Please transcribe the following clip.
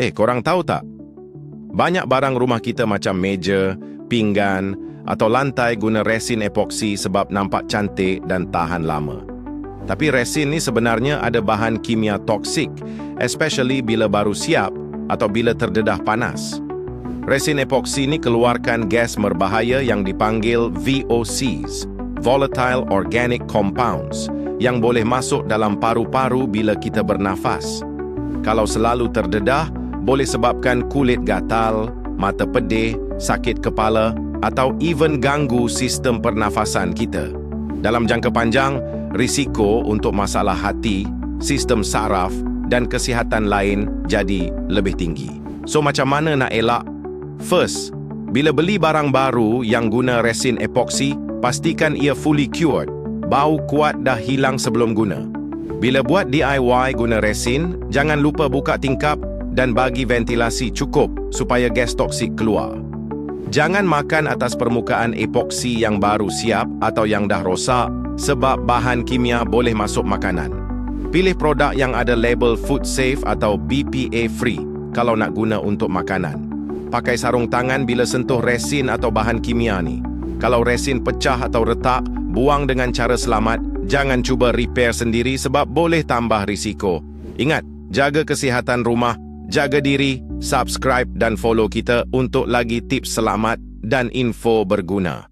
Eh, korang tahu tak? Banyak barang rumah kita macam meja, pinggan atau lantai guna resin epoksi sebab nampak cantik dan tahan lama. Tapi resin ni sebenarnya ada bahan kimia toksik, especially bila baru siap atau bila terdedah panas. Resin epoksi ni keluarkan gas berbahaya yang dipanggil VOCs, Volatile Organic Compounds, yang boleh masuk dalam paru-paru bila kita bernafas. Kalau selalu terdedah, boleh sebabkan kulit gatal, mata pedih, sakit kepala atau even ganggu sistem pernafasan kita. Dalam jangka panjang, risiko untuk masalah hati, sistem saraf dan kesihatan lain jadi lebih tinggi. So macam mana nak elak? First, bila beli barang baru yang guna resin epoksi, pastikan ia fully cured. Bau kuat dah hilang sebelum guna. Bila buat DIY guna resin, jangan lupa buka tingkap dan bagi ventilasi cukup supaya gas toksik keluar. Jangan makan atas permukaan epoksi yang baru siap atau yang dah rosak sebab bahan kimia boleh masuk makanan. Pilih produk yang ada label food safe atau BPA free kalau nak guna untuk makanan. Pakai sarung tangan bila sentuh resin atau bahan kimia ni. Kalau resin pecah atau retak, buang dengan cara selamat. Jangan cuba repair sendiri sebab boleh tambah risiko. Ingat, jaga kesihatan rumah Jaga diri, subscribe dan follow kita untuk lagi tips selamat dan info berguna.